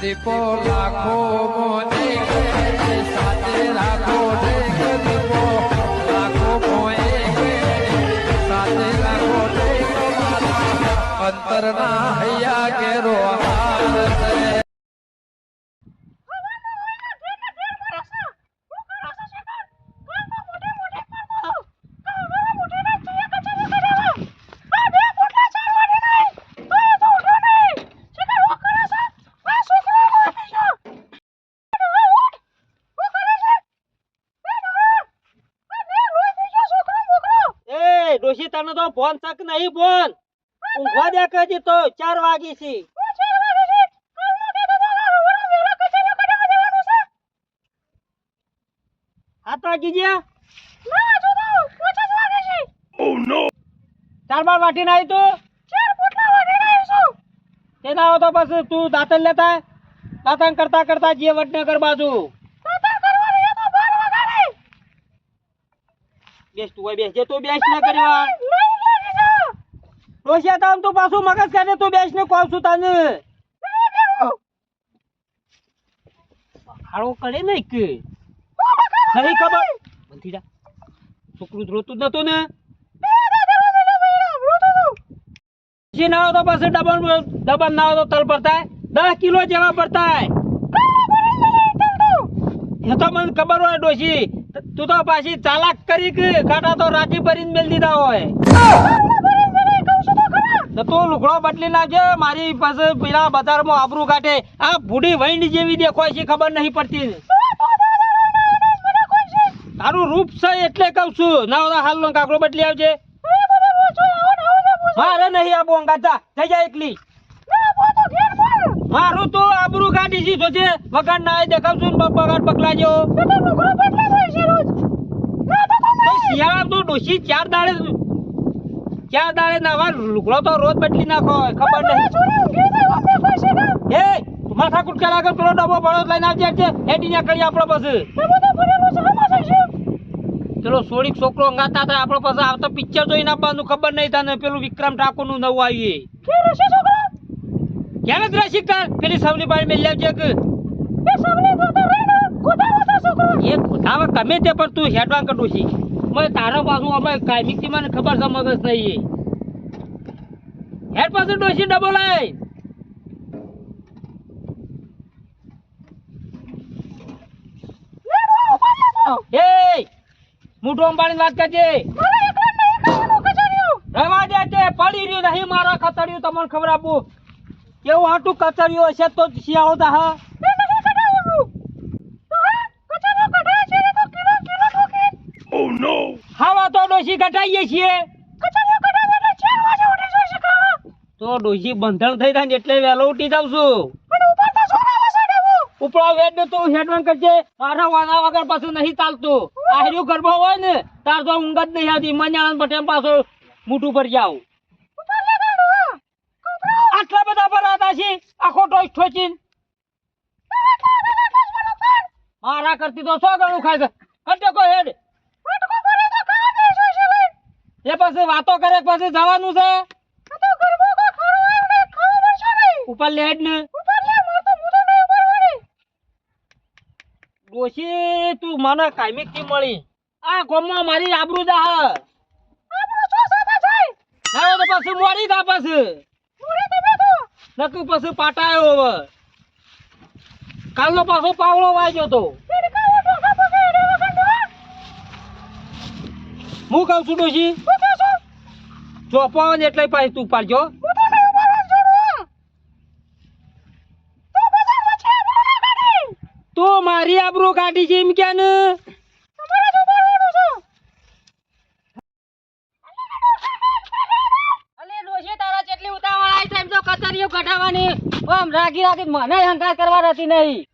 દીપો લાખો મોને સાથે રાખો દીપો. લાખો મોએ સાથે રાખો અંતરના હૈયા કેરો હાર છે એ ડોશી તને તો ફોન તક નહીં ફોન. ઊંઘવા દે કજી તો, ચાર વાગી છે. સાત વાગી ગયા? ચાર બાર વાટીને આવી તું? તે ના આવો તો પછી તું દાંતણ લેતા દાંતણ કરતા કરતા જે વડનગર બાજુ. બેસ તું હોય, બેસ. જે તું બેસ ના કરવા રોશિયા તામ તું પાછું મગજ કરે તું બેસ ને કહું છું તને. હાળો કરે ને કે નહીં ખબર? બંધી જા. છોકરું રોતું નતું ને. જે ના તો પછી ડબલ ડબલ ના દસ કિલો જેવા પડતા એ ખબર હોય ડોશી. તું તો પાછી ચાલાક કરી કાઢા તો રાજી ભરીને મેલ દીધા હોય. તું લુગડો બદલી નાખજે, મારી પાસે પેલા બજારમાં આબરૂ કાઢે. આ ભૂડી વૈંડ જેવી દેખાય છે, ખબર નહીં પડતી. તારું રૂપ છે એટલે કઉ છું. ના હોય હાલ નો કાકડો બદલી આવજે. મારે નહીં આબુ અંગાતા થઈ જાય એકલી. મારું તો આબરૂ કાઢી છે, જોજે. વગર ના દેખાવ છું બગાડ બકલા શિયાળા તો ડોશી ચાર દાડે ચાર દાડે નાવા લુકડો તો રોજ બદલી નાખો ખબર નહીં. એ માથા કુટકા લાગે પેલો ડબ્બો ભરો લઈને આવજે છે હેડી ના કરી આપણો પછી. પેલો સોડીક છોકરો અંગાતા હતા આપણો પાસે આવતા પિક્ચર જોઈને આપવાનું ખબર નહીં તને પેલું વિક્રમ ઠાકોરનું નવું આવીએ ક્યારે જ રસી કર પેલી સવની પાણી મેં લેવજે કે. એ ગમે તે પણ તું હેડવાન કરું છી મેં તારા પાછું અમે કાયમિકથી મને ખબર છે, મગજ નહીં હેડ પાસે ડોસી ડબલ લાય એ અંબાણી વાત કરજે. રવા દે તે, પડી રહ્યું નહીં, મારા ખતર્યું, તમને ખબર આપું. કેવું હાટું કચર્યું હશે તો શિયાળો હા? ડોશી ઘટાઈએ છીએ તો ડોશી બંધણ થઈ થાય એટલે વહેલો ઉઠી જાવ છું. ઉપરા વેદ તો હેડવાન કરજે. મારા વાના વગર પાછું નહીં ચાલતું. આહર્યું ગરબા હોય ને તાર તો ઊંઘ જ નહીં આવતી. મન્યાણ બટેમ પાછો મોટું પર જાવ આટલા બધા ભરાતા છે. આખો ટોચ ઠોચીન. મારા કરતી તો સો ગણું ખાય છે. હેડ. એ પછી વાતો કરે પછી જવાનું છે? ઉપર લેડ ને. ડોશી તું મને કાયમિકથી મળી. આ ગોમમાં મારી આબરૂ જા હા તો પછી મોડી થા પછી. નકર પછી પાટાયો હવે. કાલનો પાછો પાવળો વાગ્યો તો. હું કહું છું ડોશી? ચોપાવન એટલે પાછી તું પાડજો તું મારી આબરૂ કાઢી છે એમ ક્યાં ને? અલે તારા જેટલી ઉતાવળ આવી છે એમ તો કચરીઓ કઢાવવાની આમ રાગી રાગી મને હંકાર કરવા નથી નહીં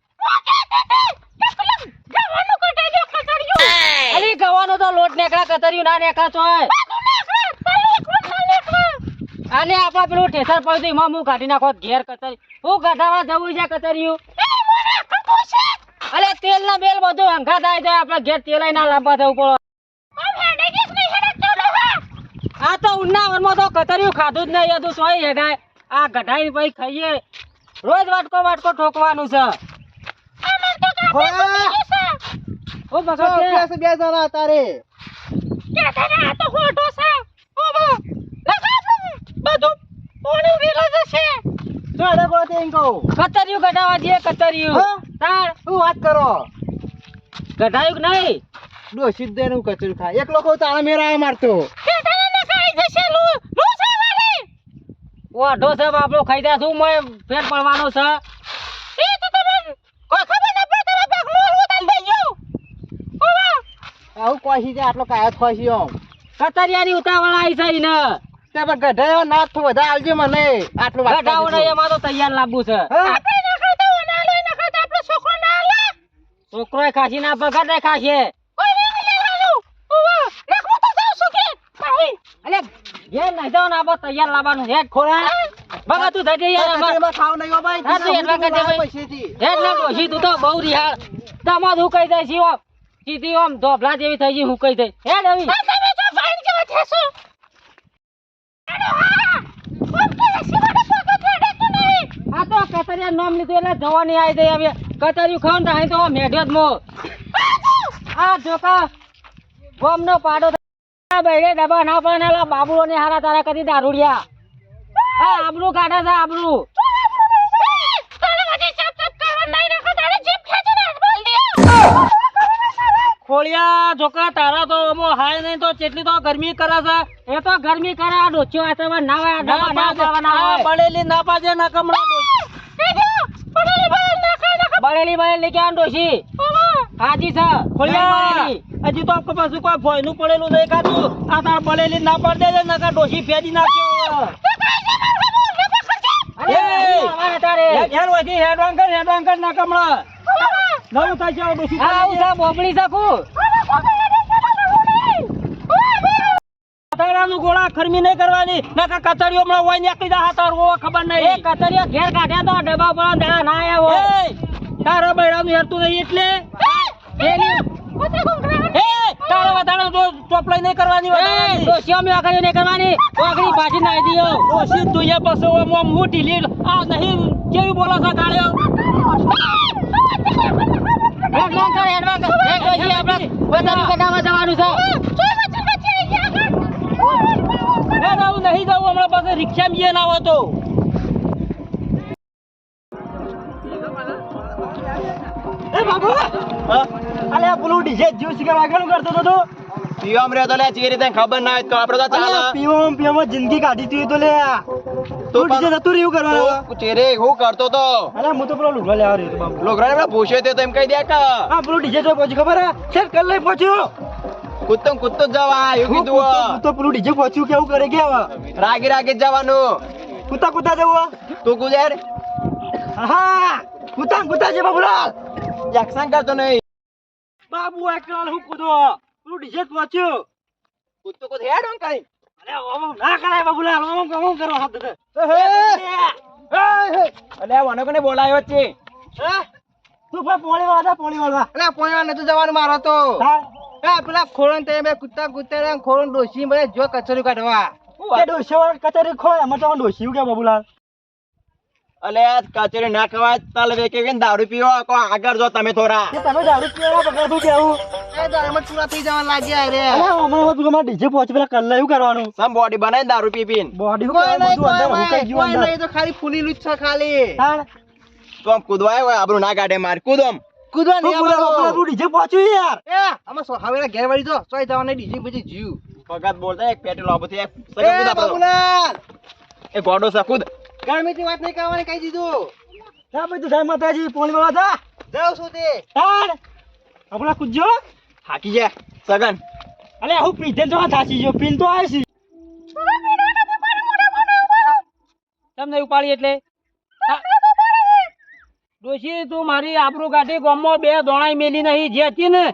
અલી ગવાનો તો લોટ નેકડા કતર્યું, ના નેકળા ચોય અને આપણા પેલું ઠેસર પડ્યું એમાં હું કાઢી નાખો, ઘેર કતરી. હું કઢાવા જવું છે કતર્યું? અલે તેલ ના બેલ બધું હંખા થાય છે આપણે ઘેર તેલ ના લાંબા થવું પડે. આ તો ઉનાવરમાં તો કતર્યું ખાધું જ નહીં હતું સોય હેડાય. આ ગઢાઈ પછી ખાઈએ. રોજ વાટકો વાટકો ઠોકવાનું છે. ઓ ભગત શું છે? છે બે જણા તારે? શું અડે પડે તે એમ કહું. કતરિયું કઢાવા દે કતરિયું હા? તાર શું વાત કરો? કઢાયું કે નહીં? ડોશી સિદ્ધે નું કચરું ખા એક લોકો તારા મેરા મારતો. ઓઢો છે બાપડો ખાઈ દે શું મોય ફેર પડવાનો છે? આવું કોઈ આટલો કાયત ખોસી આમ. કતરિયાની ઉતાવળ આવી છે ને તે પણ ગઢાયો નાથ તો બધા આવજે મને. આટલું વાત કઢાવું એમાં તો તૈયાર લાવવું છે. છોકરો ખાસી ના પગાર ખાશે અલે ઘેર નહીં જાવ ને આપણે તૈયાર લાવવાનું. હેડ ખોરા બગા તું થઈ યાર અમાર ખાવ નહીં ભાઈ. હા, તો એટલા કરજે ભાઈ. હેડ ના ડોશી તું તો બહુ રિહાળ. તમાર હું કહી દઈશ ઓમ સીધી ઓમ ધોબલા જેવી થઈ ગઈ હું કહી દઈશ હેડ આવી આ તો કતરિયા નામ લીધું એટલે જવાની આવી દે હવે. કતરિયું ખાવ ને તો તો મેઢ્યો જ મો. આ જોકા ગોમનો પાડો થાય. બૈરે ડબ્બા ના પડે ને બાબુઓ ને હારા તારા કરી દારૂડિયા. હા આબરૂ કાઢે છે આબરૂ. ખોળિયા જોકા તારા તો અમો હાય નહીં તો કેટલી તો ગરમી કરે છે એ તો ગરમી કરે આ ડોચ્યો આ તમે ના હોય ના ના હોય બળેલી ના પાજે ના કમળા બળેલી બળેલી ક્યાં ડોશી હાજી છે ખોળિયા હજી તો પાછું કોઈ ભોયનું પડેલું નહીં કાતું આ તાર બળેલી ના પડે દે નકા ડોશી ફેદી નાખ્યો તારે હેડ વધી હેડ કર ના કમળા નવું થાય છે ડોશી આવું છે બોબડી શકું? કતરાનું ગોળા ખરમી નહીં કરવાની નકા કતરીઓ હમણાં હોય નીકળી જા હાથ ઓર ખબર નહીં. એ કતરીઓ ઘેર કાઢ્યા તો ડબ્બા પર દાડા ના આવ્યા હોય તારો બૈરાનું હેરતું નહીં એટલે? એ તારા વધારે તો ચોપલાઈ નહીં કરવાની વધારાની. ડોશીઓ મેં આગળ નહીં કરવાની. ઓગળી ભાજી નાખી દીયો ડોશી તુંયે બસો ઓમ હું ઢીલી આ નહીં કેવી બોલો છો ગાળ્યો હમણાં પાસે રિક્ષા જઈએ ના હોય તો એ બાબુ અલે આ પેલું ડીજે જ્યુસ કે વાગવાનું કરતો તું પીવામ રહ્યો તો લે જે રીતે ખબર ના હોય તો આપણે તો ચાલે. પીવામ પીવામાં જિંદગી કાઢી તી તો લે. તું ડીજે નતું રહ્યું કરવાનું ચેરે હું કરતો તો. અરે હું તો પેલો લુગડા લેવા રહ્યો તો બાબુ લોગરાને પેલા પૂછ્યો તે તો એમ કહી દે કે. હા પેલો ડીજે તો પહોંચ્યું ખબર હે? શેર કર લઈ પહોંચ્યો. કૂદતો કૂદતો જવા એવું કીધું હું તો પેલું ડીજે પહોંચ્યું કેવું કરે કે હવે? રાગી રાગી જ જવાનું. કૂતા કૂતા જવું તું ગુજર હા કૂતા કૂતા છે બાબુલાલ એક્શન કરતો નહીં. બાબુ એકલાલ હું કૂદો પેલું ડીજે પહોંચ્યું કૂદતો કૂદ હેડ ઓમ કઈ? અરે ઓમ ના કરાય બાબુલાલ ઓમ ઓમ કરો હાથ દે અલે વનો કોને બોલાયો છે. હે? તું ભાઈ પોણી વાળા પોણી વાળા. અલે પોઈવા નતું જવાનું મારો તો. હા. પેલા ખોરન તે બે કૂદતા કૂદતા રે ને ડોસી મને જો કચરી કાઢવા. તે ડોસી વાળા કચેરી ખોય અમાર તો ડોશી કે બાબુલાલ અલે કચરી ના ખવાય તાલ વેકે કે દારૂ પીવો કો આગળ જો તમે થોડા. તમે દારૂ પીવો બગર કેવું એ દારૂમાં ચૂરા થઈ જવા લાગ્યા રે. અરે હમણાં બધું અમારે ડીજે પહોંચી પેલા કલ્લા એવું કરવાનું? સમ બોડી બનાવીને દારૂ પી પીને. બોડી શું કરવાનું? બધું અંદર હુકાઈ ગયું તો ખાલી ફૂલીલું જ છે ખાલી. તાણ? તો આમ કૂદવાય હોય આબરૂ ના કાઢે માર. કૂદો કૂદવા તું પૂરા ડીજે પહોંચ્યું યાર. એ આમાં હવે ઘેર વાળી જો સોય જવાને ડીજી પછી જીવ. પગાત બોલતા એક પેટ્રોલ આબુ એક સગન કૂદ બાબુલાલ! એ ગોડો છે કૂદ. ગરમીની વાત નહીં કરવાની કહી દીધું. જા ભાઈ તું જય માતાજી પોણી વાળા જા. જાવ છું તાણ? બાબુલા કૂદજો. હાકી જા સગન. અલે હું પીધે તો થાચી ગયો પીન તો આવી છી. તમને ઉપાડી એટલે? ડોશી તું મારી આબરૂ કાઢી ગામમાં બે દોણાઈ મેલી નહીં જે હતી ને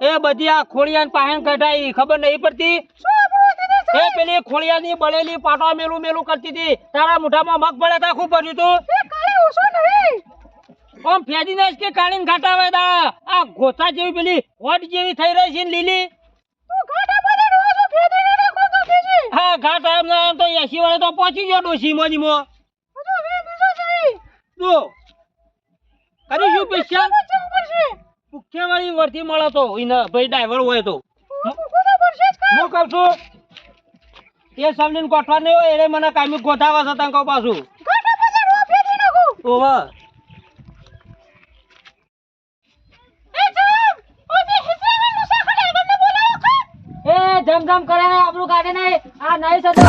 એ બધી આ ખોળિયા પાહન કઢાઈ ખબર નહીં પડતી? એ પેલી ખોળિયાની બળેલી પાટો મેલું મેલું કરતી હતી. તારા મોઢામાં મગ પડે તા ખૂબ ભર્યું તું? આમ ફેદી નાખ કે કાળીને ઘાટાવે દા. આ ગોતા જેવી પેલી હોટ જેવી થઈ રહી છે ને લીલી? હા ઘાટા એમ ના તો એસી વાળે તો પહોંચી ગયો ડોસી મોની મો તું કરીશું મુખ્ય વાળી વર્તી મળે તો એને ભાઈ ડ્રાઈવર હોય તો. હું કહું છું એ સમજીને ગોઠવા નહીં હોય એને મને કામી ગોઠાવા છે તને કહું પાછું. ઓવા. જમ જમ કરે ને આપણું કાઢે ને આ નહીં સતો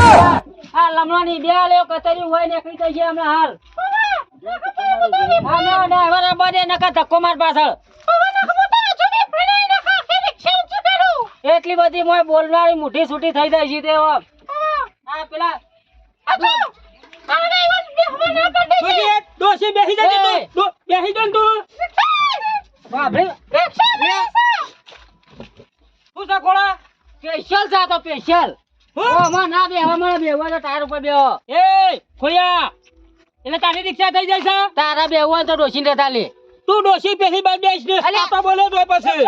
આ લમણાની બે લેવો કતરી હોય ને કઈ જઈએ હમણાં હાલ. હા, ના, ના, હવે બધે નકા ધક્કો માર પાછળ. એટલી બધી મોય બોલનારી મુઠી છૂટી થઈ જાય છે તે. આ પેલા. ડોશી બેસી. ડો- બેસી જા ને તું. બાપરે, શું છે ખોળા? સ્પેશિયલ છે આ તો સ્પેશિયલ? ઓમાં ના બે હમણાં બેહવા તો તાર ઉપર બેહો. એ ખોયા. એટલે તારી રિક્ષા થઈ છે? તારા બેહવું તો ડોસી ને લે. તું ડોસી પેલી બાદ બેસ ને. તો બોલે તો પછી.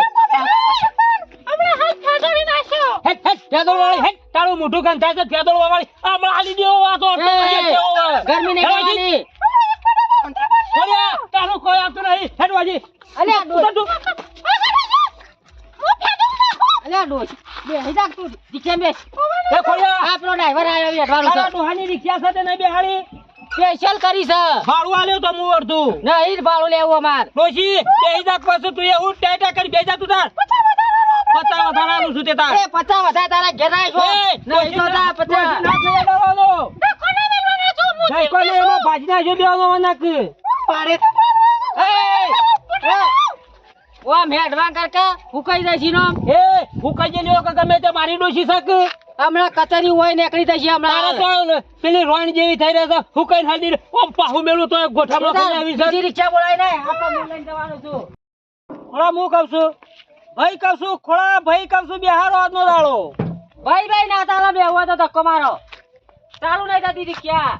હેટ હેટ ફેદોળ વાળી હેટ તારું મોઢું ગંધાય છે ફેદોળ વાળી હમણાં આલી દેવો વાતો ગરમી નહીં કરવાની ખોયા તારું કોઈ આપતું નહીં. હેટ વાજી અલ્યા ડોસી અલ્યા ડોસી બેહી જા તું દીક્ષા બેસ એ ખોયા આ પેલો ડ્રાઈવર આવ્યો બેઠવાનો તારા છે ડોહાની રિક્ષા સાથે નહીં બેહાડી સ્પેશિયલ કરી છે ભાડું આલ્યો તો હું અડધું નહીં જ ભાડું લેવું અમાર ડોશી બેહી જા પાછું તું એવું ટાટા કરી બેસી જા તું તાર પચાસ વધારાનું છું તે તાર એ પચાસ વધારે તારા ઘેર આવીશું. એ, નહીં તો તા પચાસ ના થઈ જવાનો. નહીં કોઈને એમાં ભાજી નાખજો દેવાનો નાખ. એ, એ, ઓ આમ હેડવાન કરકા ફૂંકાઈ જાય છે નો. એ, ફૂંકાઈ ગયેલી હોય કે ગમે તે મારી ડોશી શક. હમણાં કચરી હોય નીકળી જશે હમણાં તો પેલી રોણ જેવી થઈ રહે છે ફૂંકાઈને હાલી દે. ઓમ પાહુ મેલું તો ગોઠામાં ખાઈ આવી છે. બીજી રિક્ષા બોલાય ને આપણે લઈને જવાનું છું ખોળા હું કહું છું ભાઈ કહું છું ખોળા ભાઈ કહું છું બિહારો આજનો દાડો ભાઈ ભાઈ ના તારા બે હોય તો ધક્કો મારો ચાલુ નહીં થતી રિક્ષા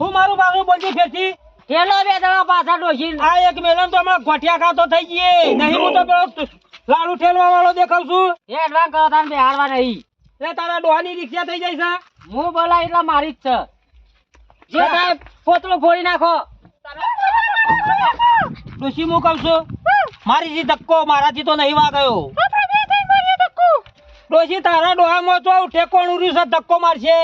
હું મારું પાછું બોલતી ફેરથી ઠેલો બે દવા પાછા ડોસી આ એક મેલન તો હમણાં ગોઠિયા ખાતો થઈ જઈએ નહીં હું તો પેલો લાડુ ઠેલવા વાળો દેખાવ છું. હેડવાન કરો તાને બે હારવા નહીં. એટલે તારા ડોહાની રિક્ષા થઈ જાય છે. હું બોલા એટલે મારી જ છે. જે થાય પોતળો ફોડી નાખો. ડોસી હું કહું છું મારી જે ધક્કો મારાથી તો નહીં વાગ્યો. ડોસી તારા ડોહામાં તો ઠેકોણ ઉર્યું છે ધક્કો મારશે.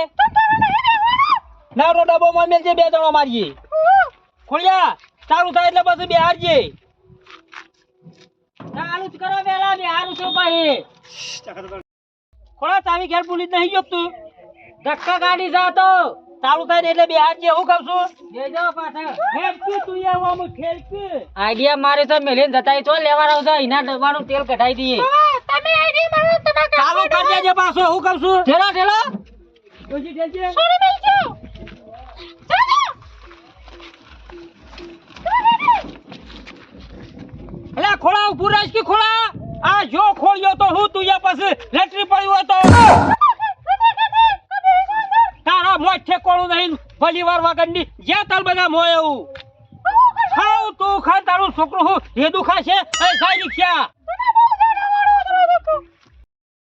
ના ડબ્બો માં મેલજે બે જણો મારીએ. ખોડિયા સારું થાય એટલે પછી બિહારજે ચાલુ જ કરો વેલા બે હારું છું ભાઈ ખોડા ચાવી ઘેર પુલીસ નહીં ગયો તું. ધક્કા ગાડી જા તો. સારું થાય એટલે બિહારજે હું કહું છું? બેજો પાછળ. ખેલકી તું આવામાં ખેલકી આઈડિયા મારે તો મેલેન જતા તો લેવા રહું છે ઇના ડબ્બાનું તેલ કઢાઈ દઈએ. ચાલુ કરી દેજો પાછો હું કહું છું. ઠેલો ઠેલો ડોશી ઠેલજે અલા ખોળા ઉભું રાખ કે ખોળા? આ જો ખોળ્યો તો હું તુયા પાસે લેટરી પડ્યો હતો તારા મોજ ઠેકોણું નહીં, ભલી વાર વગરની જ્યાં તાર બધા મોય એવું. તું, ખા, તારું છોકરું હું એ દુખા છે એ સાઈ રિક્ષા.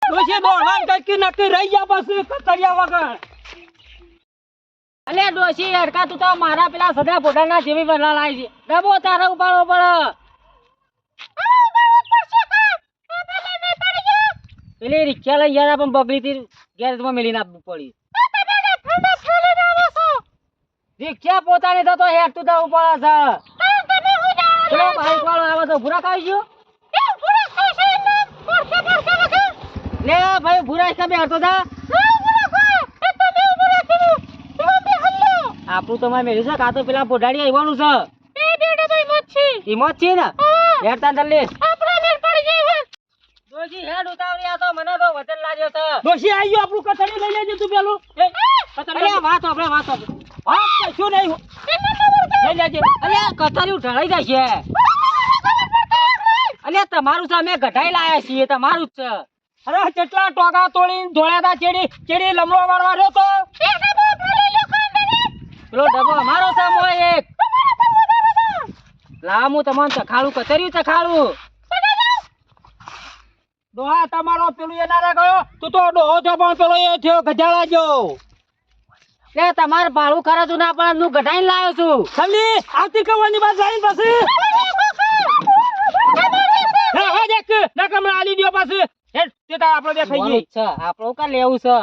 ડોશી દોડવાન કઈ નક્કી રહી ગયા પછી કતરિયા વગર. અલે ડોશી અડકા તું તો મારા પેલા સદા પોતાના જેવી બના લાવી છે. ડબો તારા ઉપાડો પડે. પેલી યાર લઈ ગયા પણ બગડી હતી ગેરેજમાં મેલીને આપવું પડી. રિક્ષા પોતાની તો તો હેઠતું તો પડે છે પેલો બાઈક વાળો આવે તો ભૂરા ખાઈ ગયો. લે ભાઈ ભૂરા તમે હરતો તા આપણું તો મારે મેળ્યું છે કાં તો પેલા પોઢાડી આવવાનું છે. હિંમત છે ને? હેડ ચાલ લે. ડોશી હેડ ઉતાવરી આ તો મને તો લાજો તો ડોશી આવી ગયો આપણું કથળી લઈ લેજો તું પેલું. અરે વાત આપણે વાત આપણે શું નહીં લઈ લેજે. અલ્યા કથારી ઢળાઈ જાય છે. અલ્યા તમારું સામે ઘટાઈ ગઢાઈ લાયા છીએ તમારું જ છે. અરે કેટલા ટોકા તોડીને ધોળ્યા ચેડી ચેડી લમડો મારવા રહ્યો તો? પેલો ડબો અમારો સામો એક. લાવ હું તમને ચખાડું કચેરી ચખાડું. ડોહા તમારો પેલું એ ના ગયો તું તો ડોહો છો પણ પેલો એ થયો ગજાળા જો એ તમારે ભાડું ખર્ચું ના પડે હું ઘટાઈને લાવ્યો છું. ખાલી આવતી કવાની બાદ જઈને પછી. હા હે દેખ ના કમરા આલી પાછું. હે તે તાર આપણે બે ખાઈ ગઈ જ છે આપણું કા લેવું છે?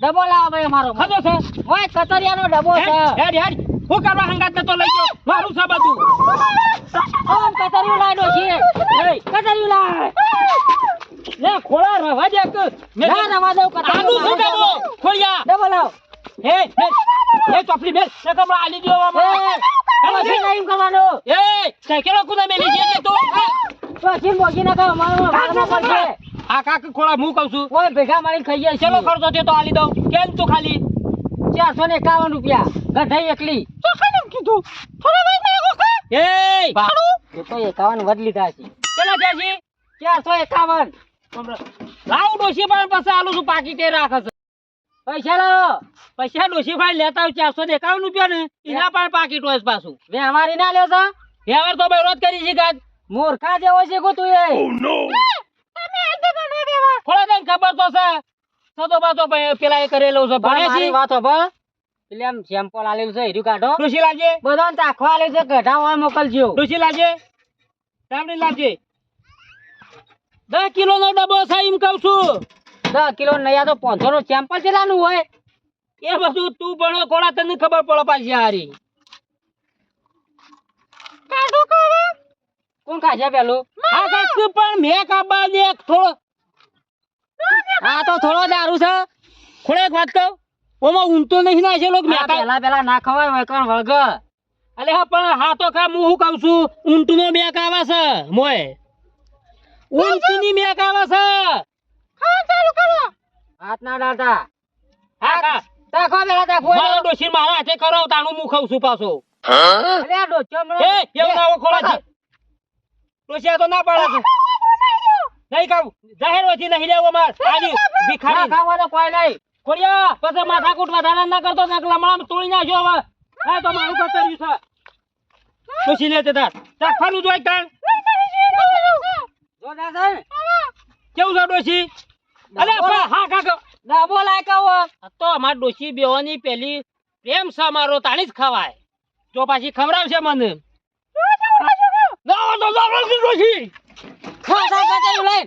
ડબો લાવો ભાઈ અમારો. ખાધો છે? ઓય કતરિયાનો ડબો છે. હેડ હેડ. હું કરવા હંગાત નતો લઈ ગયો? મારું છે બધું. ઓમ કતરિયું લાવ્યો છે. એ કતરિયું લાવ લે ખોળા રવા દેખ ના રવા દઉં આલુ શું કતરિયું દેવો ખોળિયા. ડબો લાવ હે એ ચોપડી બેસ ના કમરા આલી દ્યો એ આમાં પછી નહીં કરવાનું. એ સાયકલો કુના મેલી છે તો? પછી મોગી ના કરો મારો મારો પડશે આ કાક ખોળા હું કહું છું? ઓય ભેગા મળીને ખાઈએ ચલો ખર્ચો થયો તો આલી દઉં. કેમ તું ખાલી? ચારસો ને એકાવન રૂપિયા. ગઢાઈ એકલી. એ! એ તો એકાવન વધ લીધા છે. ચલો જાજી ચારસો એકાવન. લાવ ડોશી પણ પછી આલુ છું પાકીટે રાખે છે. પૈસા લાવો પૈસા ડોશી ભાઈ લેતા હોય ચારસો ને એકાવન રૂપિયા ને એના પણ પાકીટ હોય પાછું. વ્યવહારી ના લ્યો છો. વ્યવહાર તો ભાઈ રોજ કરી છે કાજ મૂર્ખા જેવો છે કો તું એ. થોડા ખબર તો છે. સતો બાતો પેલા એ કરેલો છે ભણે છે વાત હોભળ એટલે આમ સેમ્પલ આલેલું છે હીરું કાઢો. ડોશી લાગે બધાને ચાખવા આલેલું છે ગઢાવા મોકલજો. ડોશી લાગે તામડી લાગે દસ કિલો નો ડબ્બો છે એમ કહું છું. દસ કિલો નયા તો પાંચસો નું સેમ્પલ કેટલાનું હોય? એ બધું તું ભણો તને ખબર પડે પાછી હારી. કોણ ખાશે પેલું? આ પણ મેં કાબા દે થોડો આ તો થોડો દારૂ છે. ખોડે એક વાત કહું? ઓમાં ઊંટો નહીં ના છે લોક મેં પેલા પેલા ના ખવાય હોય કોણ વળગ? અલે હા પણ હા તો કા હું શું કહું છું? ઊંટનો બેક આવે છે મોય. ઊંટની બેક આવે છે. હાથ ના ડાટા હા હા ચાખો પેલા ચાખો મારો ડોશી મારા હાથે કરો તાણું હું ખાઉં છું પાછો. અરે ડોચો હમણાં- એ એવું ના ખોળા છે ડોશી આ તો ના પાડે છે. નહીં ખાવ. જાહેર વચ્ચે નહીં લેવો માર. આજી ના ભિખારી. ખાવા તો કોઈ નહીં. ખોડિયા પછી માથાકૂટ વધારા ના કરતો નાક લમણામાં તોડી નાખ્યો હવે. હા તો મારું કતર્યું છે. ડોશી લે તે તાર ચાખવાનું જોઈ તાણ. જો દાદા કેવું છે ડોશી? અલે હા કાકા ડબો લાય કહો. આ તો અમાર ડોશી બેવાની પેલી પ્રેમ છે તાણી જ ખવાય. જો પાછી ખવડાવશે મને. ના, તો ના, ડોશી ખા ખા કતરી લઈ